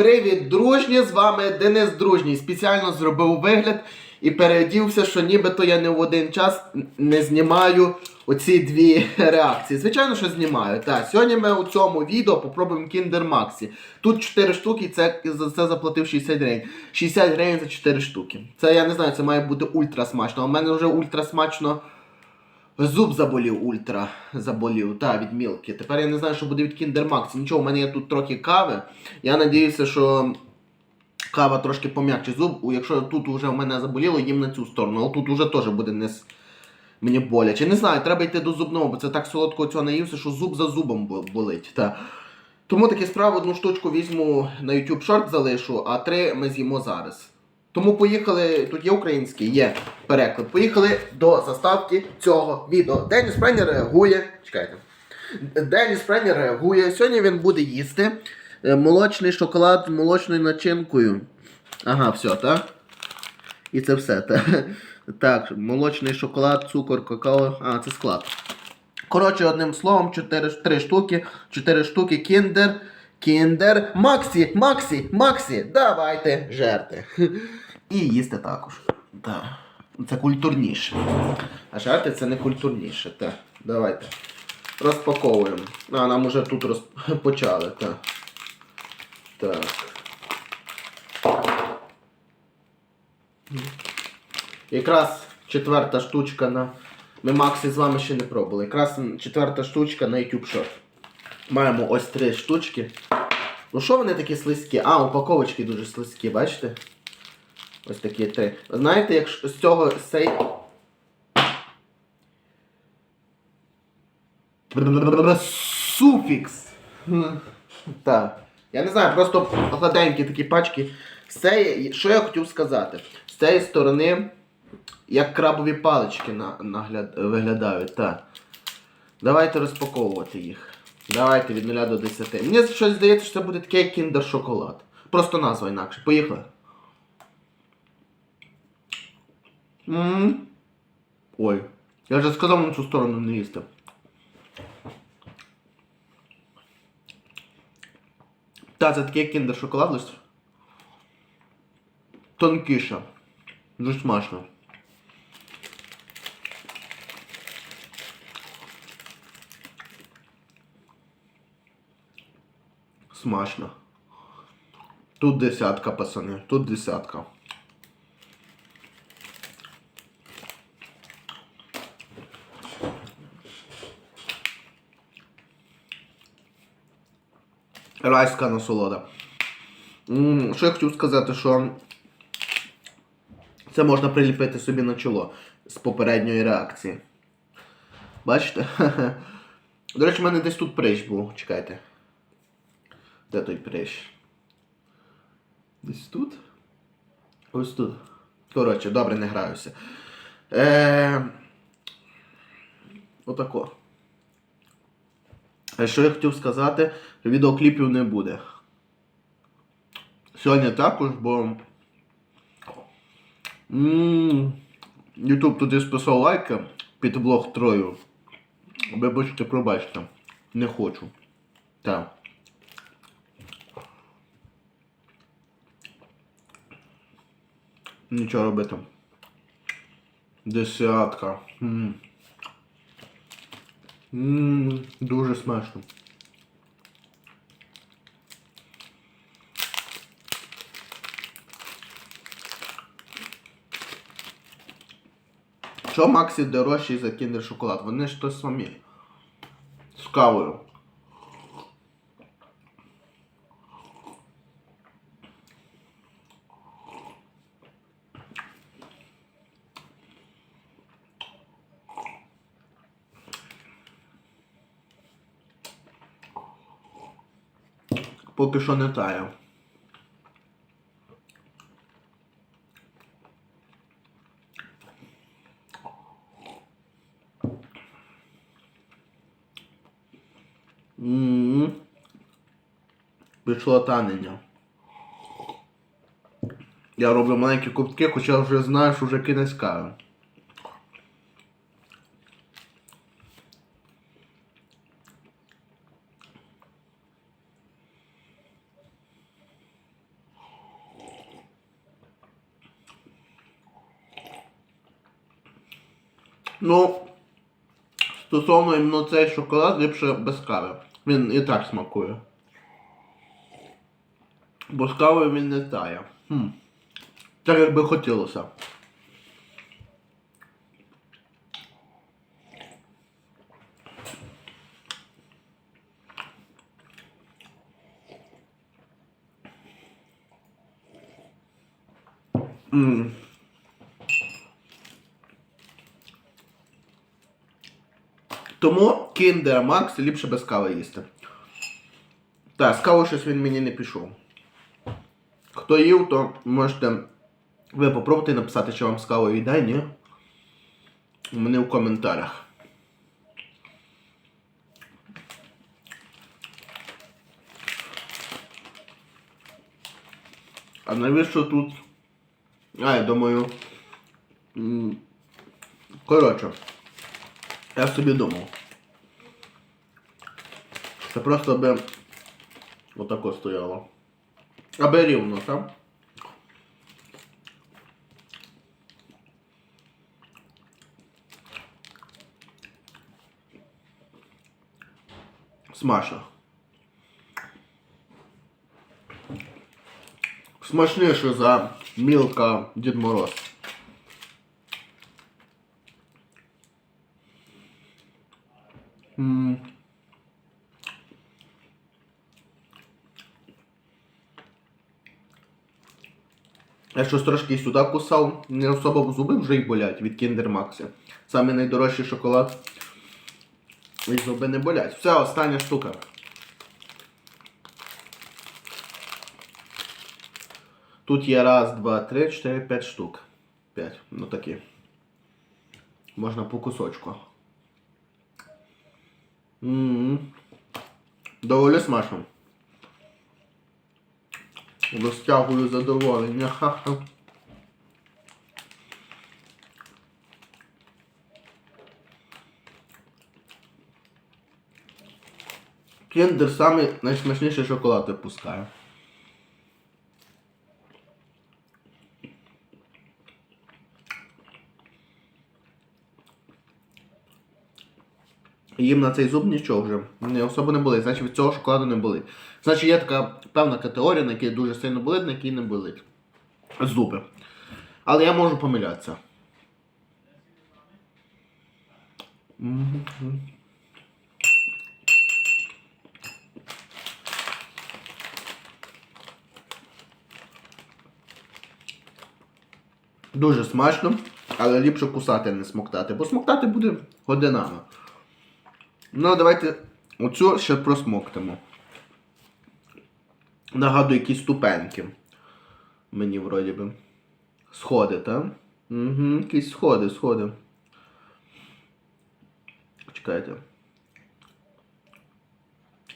Привіт, дружні! З вами Денис Дружній. Спеціально зробив вигляд і переодівся, що нібито я не в один час не знімаю оці дві реакції. Звичайно, що знімаю. Так, сьогодні ми у цьому відео попробуємо Kinder Maxi. Тут 4 штуки, це за це заплатив 60 гривень. 60 гривень за 4 штуки. Це я не знаю, це має бути ультра смачно. А мене вже ультра смачно. Зуб заболів ультра заболів, та від мілки. Тепер я не знаю, що буде від Max. Нічого, у мене є тут трохи кави. Я надіюся, що кава трошки пом'якче зуб. Якщо тут вже в мене заболіло, їм на цю сторону. Але тут вже теж буде не мені боляче. Не знаю, треба йти до зубного, бо це так солодко цього наївся, що зуб за зубом болить. Та. Тому такі справи одну штучку візьму на YouTube Short залишу, а три ми з'їмо зараз. Тому поїхали, тут є український, є переклад. Поїхали до заставки цього відео. Деніс Пренер реагує. Чекайте. Деніс Пренер реагує. Сьогодні він буде їсти е, молочний шоколад з молочною начинкою. Ага, все, так? І це все, так? Так, молочний шоколад, цукор, какао. А, це склад. Коротше, одним словом, 4, 3 штуки, 4 штуки кіндер. Кіндер. Максі, Максі, Максі, давайте жерти. І їсти також. Так. Це культурніше. А жерти це не культурніше. Так. Давайте. Розпаковуємо. А, нам уже тут роз... почали. Так. Так. Якраз четверта штучка на. Ми Максі з вами ще не пробували. Якраз четверта штучка на YouTube Short. Маємо ось три штучки. Ну що вони такі слизькі? А, упаковочки дуже слизькі, бачите? Ось такі три. Знаєте, якщо з цього з цей. Суфікс. Так. Я не знаю, просто гладенькі такі пачки. Цієї, що я хотів сказати? З цієї сторони, як крабові палички на, нагляд, виглядають. Так. Давайте розпаковувати їх. Давайте від 0 до 10. Мені щось здається, що це буде такий як шоколад. Просто назва інакше. Поїхали. м Ой. Я вже сказав на цю сторону не їсти. Та, це такий кіндер шоколад лише. Тонкіша. Дуже смачно. Смачно. Тут десятка, пацани, тут десятка. Райська насолода. Що я хотів сказати, що це можна приліпити собі на чоло з попередньої реакції. Бачите? До речі, в мене десь тут прищ був. Чекайте. Де той прищ? Десь тут? Ось тут. Коротше, добре, не граюся. Е... Отако. А що я хотів сказати, відеокліпів не буде. Сьогодні також, бо. Ютуб туди списав лайки під блог Трою. Вибачте, пробачте. Не хочу. Так. Нічого робити. Десятка. М. М, Дуже смачно. Що Максі дорожчий за кіндер шоколад? Вони ж то самі. З кавою. Поки що не тає. М. Пішло танення. Я роблю маленькі кубки, хоча вже знаю, що вже кінець кави. Ну, стосовно іменно цей шоколад ліпше без кави. Він і так смакує. Бо з кавою він не тає. Хм. Так як би хотілося. М. Тому Kinder Max ліпше без кави їсти. Так, з кавою щось він мені не пішов. Хто їв, то можете ви попробуйте написати, що вам з кавою йде, ні? У мене в коментарях. А навіщо тут? А, я думаю. Коротше. Я собі думав. Це просто би отако стояло. Аби рівно, так? Смачно. Смачніше за мілка Дід Мороз. Я щось трошки сюди кусав, не особо зуби вже й болять від Kinder Max. Саме найдорожчий шоколад. І зуби не болять. Все, остання штука. Тут є раз, два, три, чотири, п'ять штук. П'ять. Ну такі. Можна по кусочку. М Доволі смачно. Розтягую задоволення. Ха-ха. Кіндер самий найсмачніший шоколад випускає. Їм на цей зуб нічого вже не особо не болить, значить від цього шоколаду не болить. Значить є така певна категорія, на якій дуже сильно болить, на якій не болить. Зуби. Але я можу помилятися. Дуже смачно, але ліпше кусати, а не смоктати, бо смоктати буде годинами. Ну, давайте оцю ще просмоктимо. Нагадую, якісь ступеньки. Мені вроді би. Сходи, так? Угу, якісь сходи, сходи. Чекайте.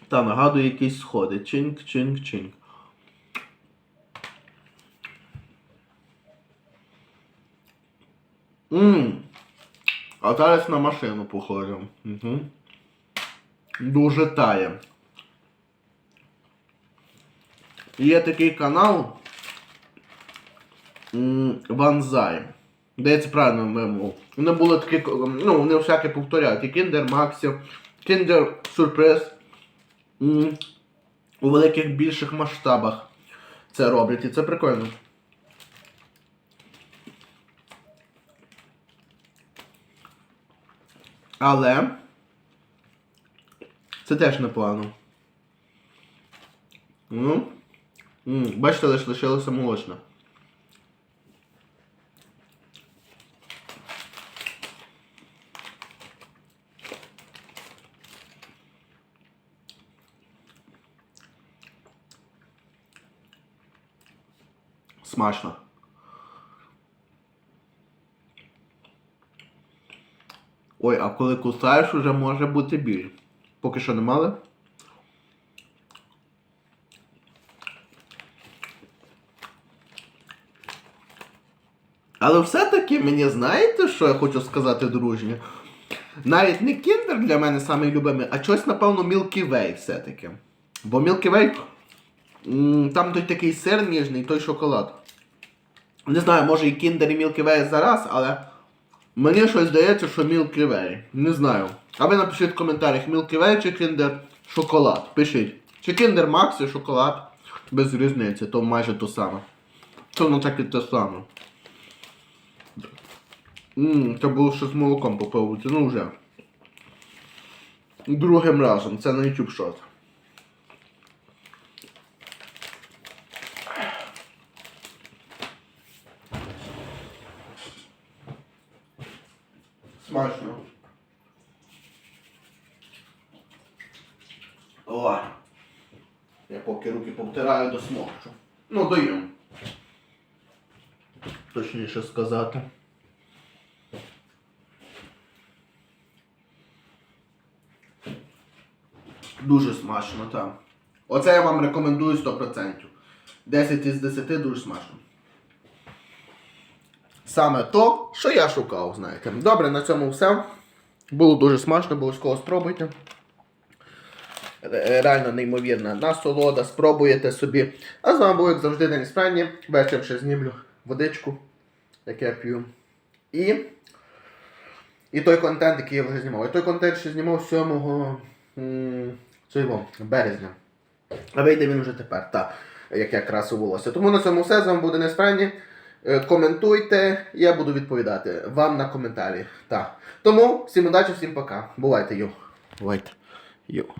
Та, нагадую, якісь сходи. Чинк, чинк, чинк. Ммм. А зараз на машину похоже. Угу. Дуже тає. Є такий канал Ванзай. Здається, правильно мову. Вони були такі, ну, вони всяке повторяють. І Kinder Maxi, Kinder Surprise. У великих більших масштабах це роблять. І це прикольно. Але це теж непогано. Ну. Бачите, лише лишилося молочне. Смачно. Ой, а коли кусаєш, уже може бути біль. Поки що не мали. Але все-таки мені знаєте, що я хочу сказати, дружні? Навіть не кіндер для мене самий любимий, а щось, напевно, Milky Way все-таки. Бо Milky Way, там той такий сир ніжний, той шоколад. Не знаю, може і кіндер і Milky Way зараз, але Мені щось здається, що Milky Way. Не знаю. А ви напишіть в коментарях Milky Way чи Kinder шоколад. Пишіть. Чи Kinder Max і шоколад. Без різниці, то майже то саме. То воно так і те саме. Ммм, це було ще з молоком попив. Ну вже. Другим разом. Це на YouTube шот. Смачно. О. Я поки руки повтираю до смокчу. Ну, доїм. Точніше сказати. Дуже смачно, так. Оце я вам рекомендую 100%. 10 із 10 дуже смачно. Саме то, що я шукав, знаєте. Добре, на цьому все. Було дуже смачно, обов'язково спробуйте. Реально неймовірна насолода, спробуєте собі. А з вами був, як завжди, День Спрані. Вечір ще знімлю водичку, як я п'ю. І. І той контент, який я вже знімав. І той контент ще знімав 7 цього, березня. А вийде він вже тепер, так, як якраз у волосся. Тому на цьому все. З вами буде Неспрані. Е, Коментуйте, я буду відповідати вам на коментарі. Так. Тому всім удачі, всім пока. Бувайте, йо. Бувайте. Йо.